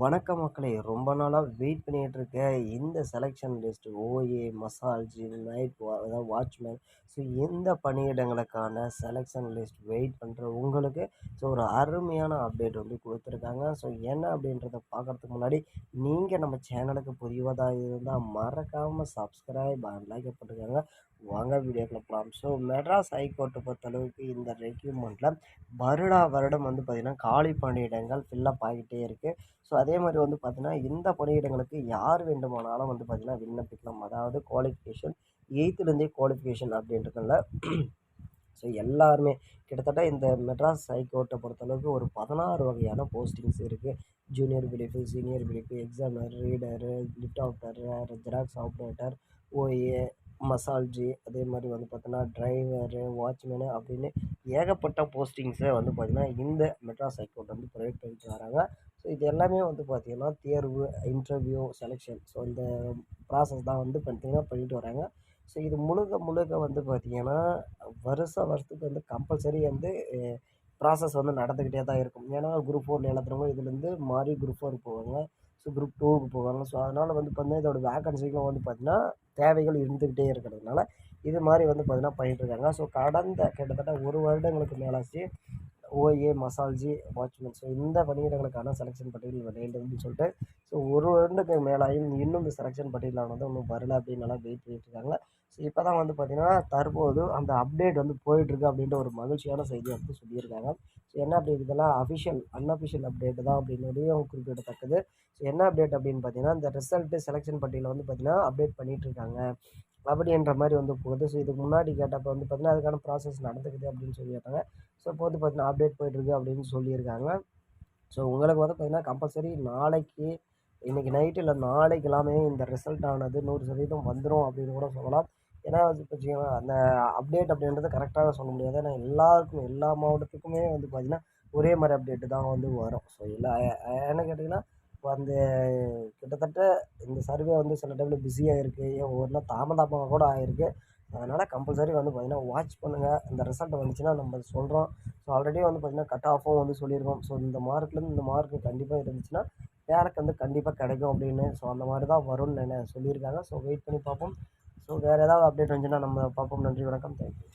வணக்கம் மக்களே. ரொம்ப நாளாக வெயிட் பண்ணிகிட்டு இருக்க இந்த செலெக்ஷன் லிஸ்ட் ஓஏ மசால்ஜி நைட் வா அதாவது வாட்ச்மேன் ஸோ எந்த பணியிடங்களுக்கான செலெக்ஷன் லிஸ்ட் வெயிட் பண்ணுற உங்களுக்கு? ஸோ ஒரு அருமையான அப்டேட் வந்து கொடுத்துருக்காங்க. ஸோ என்ன அப்படின்றத பார்க்குறதுக்கு முன்னாடி நீங்கள் நம்ம சேனலுக்கு புதியதாக இருந்தால் மறக்காமல் சப்ஸ்கிரைப் அண்ட் லைக் போட்டுக்கோங்க. வாங்க வீடியோக்குள்ள போகலாம் ஸோ மெட்ராஸ் ஹைகோர்ட்டை பொறுத்தளவுக்கு இந்த ரெக்யூப்மெண்ட்டில் வருடா வருடம் வந்து பார்த்திங்கன்னா காலி பணியிடங்கள் ஃபில்லப் ஆகிட்டே இருக்குது ஸோ அதே மாதிரி வந்து பார்த்திங்கன்னா இந்த பணியிடங்களுக்கு யார் வேண்டுமானாலும் வந்து பார்த்திங்கன்னா விண்ணப்பிக்கலாம். அதாவது குவாலிஃபிகேஷன் எயித்துலேருந்தே குவாலிஃபிகேஷன் அப்படின்றதுல ஸோ எல்லாருமே கிட்டத்தட்ட இந்த மெட்ராஸ் ஹைகோர்ட்டை பொறுத்தளவுக்கு ஒரு பதினாறு வகையான போஸ்டிங்ஸ் இருக்குது ஜூனியர் பிடிப்பு சீனியர் பிடிப்பு examiner reader lift operator Xerox operator OA மசால்ஜி அதே மாதிரி வந்து பார்த்தோன்னா டிரைவரு வாட்ச்மேனு அப்படின்னு ஏகப்பட்ட போஸ்டிங்ஸை வந்து பார்த்திங்கன்னா இந்த மெட்ராஸ் ஹைகோர்ட் வந்து ப்ரொவைட் பண்ணிட்டு வராங்க. ஸோ இது எல்லாமே வந்து பார்த்திங்கன்னா தேர்வு இன்டர்வியூ செலெக்ஷன் ஸோ இந்த ப்ராசஸ் தான் வந்து பார்த்திங்கன்னா பண்ணிட்டு வராங்க. ஸோ இது முழுக்க முழுக்க வந்து பார்த்திங்கன்னா வருஷ வருஷத்துக்கு வந்து கம்பல்சரி வந்து ப்ராசஸ் வந்து நடந்துக்கிட்டே தான் இருக்கும். ஏன்னா குரூப் ஃபோரில் எழுதுறவங்க இதுலேருந்து மாறி குரூப் ஃபோர் போவாங்க. ஸோ குரூப் டூவுக்கு போவாங்க ஸோ அதனால் வந்து பார்த்தீங்கன்னா இதோட வேக்கன்சிக்கும் வந்து பார்த்திங்கன்னா தேவைகள் இருந்துக்கிட்டே இருக்கிறதுனால இது மாதிரி வந்து பார்த்திங்கன்னா பண்ணிகிட்ருக்காங்க ஸோ கடந்த கிட்டத்தட்ட ஒரு வருடங்களுக்கு மேலாச்சு. ஓஏ மசால்ஜி வாட்ச்மேன். ஸோ இந்த பணியிடங்களுக்கான செலெக்ஷன் பட்டியல் வெளியிடுன்னு சொல்லிட்டு ஸோ ஒரு வருடத்துக்கு மேலாயும் இன்னும் இந்த செலெக்ஷன் பட்டியலானது இன்னும் வரல அப்படின்னு நல்லா வெயிட் பண்ணிட்டுருக்காங்க ஸோ இப்போ தான் வந்து பார்த்திங்கன்னா தற்போது அந்த அப்டேட் வந்து போயிட்டுருக்கு அப்படின்ற ஒரு மகிழ்ச்சியான செய்தி வந்து சொல்லியிருக்காங்க. ஸோ என்ன அப்படி இதெல்லாம் அஃபிஷியல் அன்அஃபிஷியல் அப்டேட் தான் அப்படின்றதையும் குறிப்பிடத்தக்கது. ஸோ என்ன அப்டேட் அப்படின்னு பார்த்தீங்கன்னா இந்த ரிசல்ட்டு செலெக்ஷன் பட்டியலில் வந்து பார்த்திங்கன்னா அப்டேட் பண்ணிகிட்டு இருக்காங்க. அப்படின்ற மாதிரி வந்து போகுது. ஸோ இதுக்கு முன்னாடி கேட்டப்போ வந்து பார்த்திங்கன்னா அதுக்கான ப்ராசஸ் நடந்துக்குது அப்படின்னு சொல்லியிருக்காங்க. ஸோ இப்போ வந்து பார்த்திங்கன்னா அப்டேட் போயிட்டுருக்கு அப்படின்னு சொல்லியிருக்காங்க. ஸோ உங்களுக்கு வந்து பார்த்திங்கன்னா கம்பல்சரி நாளைக்கு இன்றைக்கி நைட்டு இல்லை நாளைக்கு எல்லாமே இந்த ரிசல்ட் ஆனது நூறு சதவீதம் வந்துடும் அப்படின்னு கூட சொல்லலாம். ஏன்னா வந்து அந்த அப்டேட் அப்படின்றது கரெக்டாக சொல்ல முடியாது. ஏன்னா எல்லாருக்கும் எல்லா மாவட்டத்துக்குமே வந்து பார்த்திங்கன்னா ஒரே மாதிரி அப்டேட்டு தான் வந்து வரும். ஸோ எல்லா என்ன கேட்டிங்கன்னா வந்து அந்த கிட்டத்தட்ட இந்த சர்வே வந்து சில டைமில் பிஸியாக இருக்குது ஒரு நாள் தாமதமாக கூட ஆகிருக்கு அதனால் கம்பல்சரி வந்து பார்த்திங்கன்னா வாட்ச் பண்ணுங்கள் இந்த ரிசல்ட் வந்துச்சுன்னா நம்ம சொல்கிறோம் ஸோ ஆல்ரெடி வந்து பார்த்திங்கன்னா கட் ஆஃபும் வந்து சொல்லியிருக்கோம். ஸோ இந்த மார்க்லேருந்து இந்த மார்க்கு கண்டிப்பாக இருந்துச்சுன்னா பேருக்கு வந்து கண்டிப்பாக கிடைக்கும் அப்படின்னு. ஸோ அந்த மாதிரி தான் வரும்னு சொல்லியிருக்காங்க. ஸோ வெயிட் பண்ணி பார்ப்போம். ஸோ வேறு ஏதாவது அப்டேட் வந்துச்சுன்னா நம்ம பார்ப்போம். நன்றி வணக்கம். தேங்க்யூ